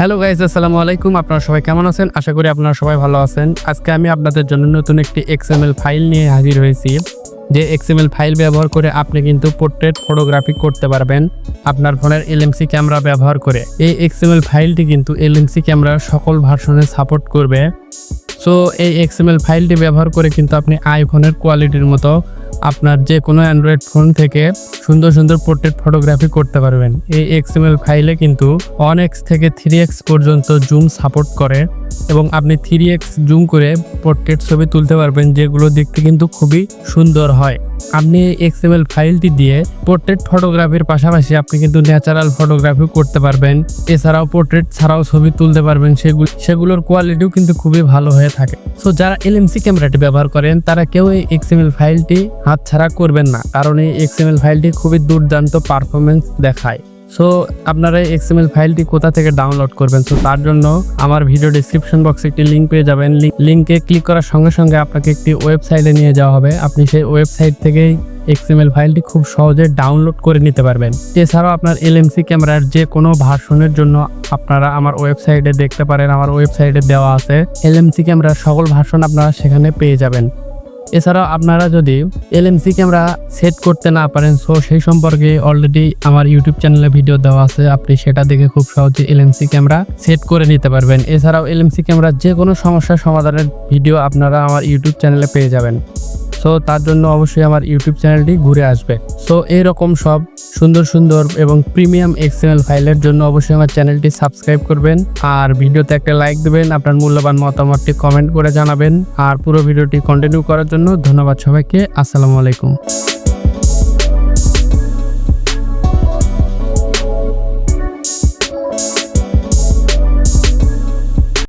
Hello guys আসসালামু আলাইকুম। আপনারা সবাই কেমন আছেন? আশা করি আপনারা সবাই ভালো আছেন। আজকে আমি আপনাদের জন্য নতুন একটি এক্সএমএল ফাইল নিয়ে হাজির হয়েছি। যে এক্সএমএল ফাইল ব্যবহার করে আপনি কিন্তু পোর্ট্রেট ফটোগ্রাফি করতে পারবেন আপনার ফোনের এলএমসি ক্যামেরা ব্যবহার করে। এই এক্সএমএল ফাইলটি কিন্তু এলএমসি ক্যামেরার সকল ভার্সনে সাপোর্ট করবে। সো এই এক্সএমএল ফাইলটি ব্যবহার করে কিন্তু আপনি আইফোনের কোয়ালিটির মতো আপনার যে কোনো অ্যান্ড্রয়েড ফোন থেকে সুন্দর সুন্দর পোর্ট্রেট ফটোগ্রাফি করতে পারবেন। এই এক্সএমএল ফাইলে কিন্তু ওয়ান এক্স থেকে থ্রি এক্স পর্যন্ত জুম সাপোর্ট করে এবং আপনি থ্রি এক্স জুম করে পোর্ট্রেট ছবি তুলতে পারবেন, যেগুলো দেখতে কিন্তু খুবই সুন্দর হয়। আপনি এক্সএমএল ফাইলটি দিয়ে পোর্ট্রেট ফটোগ্রাফির পাশাপাশি আপনি কিন্তু ন্যাচারাল ফটোগ্রাফি করতে পারবেন। এছাড়াও পোর্ট্রেট ছাড়াও ছবি তুলতে পারবেন সেগুলো সেগুলোর কোয়ালিটিও কিন্তু খুবই ভালো হয়ে থাকে। সো যারা এলএমসি ক্যামেরাটি ব্যবহার করেন, তারা কেউ এই এক্সএমএল ফাইলটি হাতছাড়া করবেন না, কারণ এই এক্সএমএল ফাইলটি খুবই দুর্দান্ত পারফরমেন্স দেখায়। সো আপনারা এক্সএমএল ফাইলটি কোথা থেকে ডাউনলোড করবেন? সো তার জন্য আমার ভিডিও ডিসক্রিপশন বক্সে একটি লিঙ্ক পেয়ে যাবেন। লিঙ্কে ক্লিক করার সঙ্গে সঙ্গে আপনাকে একটি ওয়েবসাইটে নিয়ে যাওয়া হবে। আপনি সেই ওয়েবসাইট থেকেই এক্সএমএল ফাইলটি খুব সহজে ডাউনলোড করে নিতে পারবেন। এছাড়াও আপনার এলএমসি ক্যামেরার যে কোনো ভার্সনের জন্য আপনারা আমার ওয়েবসাইটে দেখতে পারেন। আমার ওয়েবসাইটে দেওয়া আছে। এলএমসি ক্যামেরার সকল ভার্সন আপনারা সেখানে পেয়ে যাবেন। এছাড়াও আপনারা যদি এলএমসি ক্যামেরা সেট করতে না পারেন সো সেই সম্পর্কে অলরেডি আমার ইউটিউব চ্যানেলে ভিডিও দেওয়া আছে, আপনি সেটা দেখে খুব সহজে এলএমসি ক্যামেরা সেট করে নিতে পারবেন। এছাড়াও এলএমসি ক্যামেরার যে কোনো সমস্যার সমাধানের ভিডিও আপনারা আমার ইউটিউব চ্যানেলে পেয়ে যাবেন। সো তার জন্য অবশ্যই আমার ইউটিউব চ্যানেলটি ঘুরে আসবে। সো এরকম সব সুন্দর সুন্দর এবং প্রিমিয়াম এক্সএমএল ফাইলের জন্য অবশ্যই আমার চ্যানেলটি সাবস্ক্রাইব করবেন। আর ভিডিওতে একটা লাইক দেবেন, আপনার মূল্যবান মতামতটি কমেন্ট করে জানাবেন। আর পুরো ভিডিওটি কন্টিনিউ করার জন্য ধন্যবাদ সবাইকে। আসসালামু আলাইকুম।